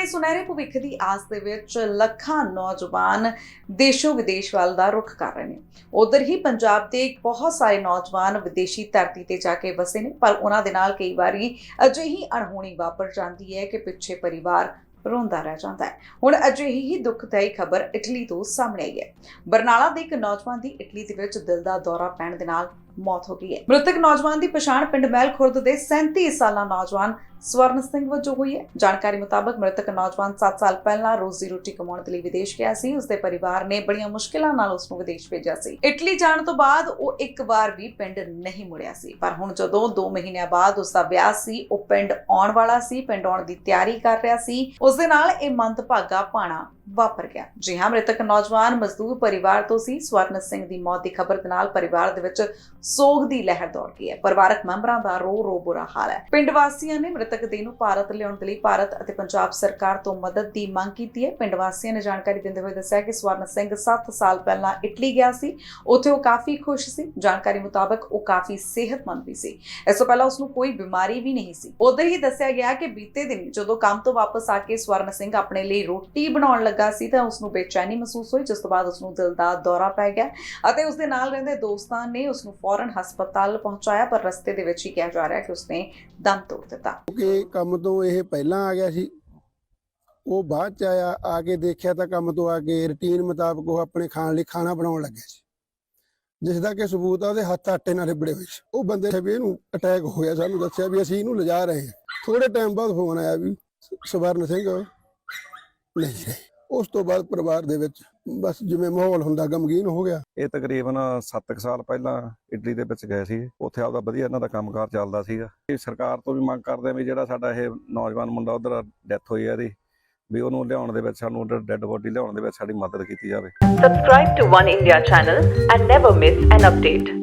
ਆਪਣੇ ਸੁਨਹਿਰੇ ਭਵਿੱਖ ਦੀ ਆਸ ਦੇ ਵਿੱਚ ਲੱਖਾਂ ਨੌਜਵਾਨ ਦੇਸ਼ੋ ਵਿਦੇਸ਼ ਵੱਲ ਦਾ ਰੁਖ ਕਰ ਰਹੇ ਨੇ। ਉਧਰ ਹੀ ਪੰਜਾਬ ਦੇ ਬਹੁਤ ਸਾਰੇ ਨੌਜਵਾਨ ਵਿਦੇਸ਼ੀ ਧਰਤੀ ਤੇ ਜਾ ਕੇ ਵਸੇ ਨੇ, ਪਰ ਉਹਨਾਂ ਦੇ ਨਾਲ ਕਈ ਵਾਰੀ ਅਜਿਹੀ ਅਣਹੋਣੀ ਵਾਪਰ ਜਾਂਦੀ ਹੈ ਕਿ ਪਿੱਛੇ ਪਰਿਵਾਰ ਰੋਂਦਾ ਰਹਿ ਜਾਂਦਾ ਹੈ। ਹੁਣ ਅਜਿਹੀ ਹੀ ਦੁਖਦਾਈ ਖਬਰ ਇਟਲੀ ਤੋਂ ਸਾਹਮਣੇ ਆਈ ਹੈ। ਬਰਨਾਲਾ ਦੇ ਇੱਕ ਨੌਜਵਾਨ ਦੀ ਇਟਲੀ ਦੇ ਵਿੱਚ ਦਿਲ ਦਾ ਦੌਰਾ ਪੈਣ ਦੇ ਨਾਲ ਮੌਤ ਹੋ ਗਈ ਹੈ। ਮ੍ਰਿਤਕ ਨੌਜਵਾਨ ਦੀ ਪਛਾਣ ਪਿੰਡ ਮਹਿਲ ਖੁਰਦ ਦੇ 37 ਸਾਲਾ ਨੌਜਵਾਨ ਸਵਰਨ ਸਿੰਘ ਵਜੋਂ ਹੋਈ ਹੈ। ਜਾਣਕਾਰੀ ਮੁਤਾਬਕ ਮ੍ਰਿਤਕ ਨੌਜਵਾਨ 7 ਸਾਲ ਪਹਿਲਾਂ ਰੋਜ਼ੀ ਰੋਟੀ ਕਮਾਉਣ ਦੇ ਲਈ ਵਿਦੇਸ਼ ਗਿਆ ਸੀ। ਉਸਦੇ ਪਰਿਵਾਰ ਨੇ ਬੜੀਆਂ ਮੁਸ਼ਕਲਾਂ ਨਾਲ ਉਸ ਨੂੰ ਵਿਦੇਸ਼ ਭੇਜਿਆ ਸੀ। ਇਟਲੀ ਜਾਣ ਤੋਂ ਬਾਅਦ ਉਹ ਇੱਕ ਵਾਰ ਵੀ ਪਿੰਡ ਨਹੀਂ ਮੁੜਿਆ ਸੀ। ਪਰ ਹੁਣ ਜਦੋਂ 2 ਮਹੀਨਿਆਂ ਬਾਅਦ ਉਸ ਦਾ ਵਿਆਹ ਸੀ, ਉਹ ਪਿੰਡ ਆਉਣ ਵਾਲਾ ਸੀ, ਪਿੰਡ ਆਉਣ ਦੀ ਤਿਆਰੀ ਕਰ ਰਿਹਾ ਸੀ। ਉਸ ਦੇ ਨਾਲ ਇਹ ਮੰਦਭਾਗਾ ਪਾਣਾ ਵਾਪਰ ਗਿਆ। ਜੀ ਹਾਂ, ਮ੍ਰਿਤਕ ਨੌਜਵਾਨ ਮਜ਼ਦੂਰ ਪਰਿਵਾਰ ਤੋਂ ਸੀ। ਸਵਰਨ ਸਿੰਘ ਦੀ ਮੌਤ ਦੀ ਖਬਰ ਦੇ ਨਾਲ ਪਰਿਵਾਰ ਦੇ ਵਿੱਚ ਸੋਗ ਦੀ ਲਹਿਰ ਦੌੜ ਗਈ ਹੈ। ਪਰਿਵਾਰਕ ਮੈਂਬਰਾਂ ਦਾ ਰੋ ਰੋ ਬੁਰਾ ਹਾਲ ਹੈ। ਪਿੰਡ ਵਾਸੀਆਂ ਨੇ ਮ੍ਰਿਤਕ ਦੇਹ ਨੂੰ ਭਾਰਤ ਲਿਆਉਣ ਦੇ ਲਈ ਭਾਰਤ ਅਤੇ ਪੰਜਾਬ ਸਰਕਾਰ ਤੋਂ ਮਦਦ ਦੀ ਮੰਗ ਕੀਤੀ ਹੈ। ਪਿੰਡ ਵਾਸੀਆਂ ਨੇ ਜਾਣਕਾਰੀ ਦਿੰਦੇ ਹੋਏ ਦੱਸਿਆ ਕਿ ਸਵਰਨ ਸਿੰਘ 7 ਸਾਲ ਪਹਿਲਾਂ ਇਟਲੀ ਗਿਆ ਸੀ। ਉੱਥੇ ਉਹ ਕਾਫੀ ਖੁਸ਼ ਸੀ। ਜਾਣਕਾਰੀ ਮੁਤਾਬਕ ਉਹ ਕਾਫੀ ਸਿਹਤਮੰਦ ਵੀ ਸੀ। ਇਸ ਤੋਂ ਪਹਿਲਾਂ ਉਸ ਨੂੰ ਕੋਈ ਬਿਮਾਰੀ ਵੀ ਨਹੀਂ ਸੀ। ਉਧਰ ਹੀ ਦੱਸਿਆ ਗਿਆ ਕਿ ਬੀਤੇ ਦਿਨ ਜਦੋਂ ਕੰਮ ਤੋਂ ਵਾਪਸ ਆ ਕੇ ਸਵਰਨ ਸਿੰਘ ਆਪਣੇ ਲਈ ਰੋਟੀ ਬਣਾਉਣ ਲੱਗਾ ਸੀ ਤਾਂ ਉਸ ਨੂੰ ਬੇਚੈਨੀ ਮਹਿਸੂਸ ਹੋਈ, ਜਿਸ ਤੋਂ ਬਾਅਦ ਉਸ ਨੂੰ ਦਿਲ ਦਾ ਦੌਰਾ ਪੈ ਗਿਆ ਅਤੇ ਉਸ ਦੇ ਨਾਲ ਰਹਿੰਦੇ ਦੋਸਤਾਂ ਨੇ ਉਸ ਨੂੰ ਫੌਰਨ ਹਸਪਤਾਲ ਪਹੁੰਚਾਇਆ, ਪਰ ਰਸਤੇ ਦੇ ਵਿੱਚ ਹੀ ਕਿਹਾ ਜਾ ਰਿਹਾ ਕਿ ਉਸਨੇ ਦਮ ਤੋੜ ਦਿੱਤਾ। ਕਿ ਕੰਮ ਤੋਂ ਇਹ ਪਹਿਲਾਂ ਆ ਗਿਆ ਸੀ। ਉਹ ਬਾਅਦ ਚ ਆਇਆ, ਆ ਕੇ ਦੇਖਿਆ ਤਾਂ ਕੰਮ ਤੋਂ ਆ ਕੇ ਰੁਟੀਨ ਮੁਤਾਬਕ ਉਹ ਆਪਣੇ ਖਾਣ ਲਈ ਖਾਣਾ ਬਣਾਉਣ ਲੱਗਿਆ ਸੀ। ਜਿਸ ਦਾ ਕਿ ਸਬੂਤ ਆ, ਉਹਦੇ ਹੱਥ ਆਟੇ ਨਾਲ ਲਿਬੜੇ ਹੋਏ ਸੀ। ਉਹ ਬੰਦੇ ਨੇ ਵੀ ਇਹਨੂੰ ਅਟੈਕ ਹੋ ਗਿਆ ਸਾਨੂੰ ਦੱਸਿਆ ਵੀ ਅਸੀਂ ਇਹਨੂੰ ਲਿਜਾ ਰਹੇ ਹਾਂ। ਥੋੜੇ ਟਾਈਮ ਬਾਅਦ ਫੋਨ ਆਇਆ ਵੀ ਸਵਰਨ ਸਿੰਘ, ਨਹੀਂ ਰਹੇ ਉਸ ਤੋਂ ਬਾਅਦ ਪਰਿਵਾਰ ਦੇ ਵਿੱਚ ਬਸ ਜਿਵੇਂ ਮਾਹੌਲ ਹੁੰਦਾ ਗਮਗੀਨ ਹੋ ਗਿਆ। ਇਹ ਤਕਰੀਬਨ 7 ਸਾਲ ਪਹਿਲਾਂ ਇਟਲੀ ਦੇ ਵਿੱਚ ਗਏ ਸੀ। ਉੱਥੇ ਆਪਦਾ ਵਧੀਆ ਇਹਨਾਂ ਦਾ ਕੰਮਕਾਰ ਚੱਲਦਾ ਸੀਗਾ। ਇਹ ਸਰਕਾਰ ਤੋਂ ਵੀ ਮੰਗ ਕਰਦੇ ਆ ਵੀ ਜਿਹੜਾ ਸਾਡਾ ਇਹ ਨੌਜਵਾਨ ਮੁੰਡਾ ਉਧਰ ਡੈਥ ਹੋਈ ਹੈ ਇਹਦੀ ਵੀ ਉਹਨੂੰ ਲਿਆਉਣ ਦੇ ਵਿੱਚ ਸਾਨੂੰ ਉਧਰ ਡੈੱਡ ਬੋਡੀ ਲਿਆਉਣ ਦੇ ਵਿੱਚ ਸਾਡੀ ਮਦਦ ਕੀਤੀ ਜਾਵੇ। Subscribe to One India channel and never miss an update.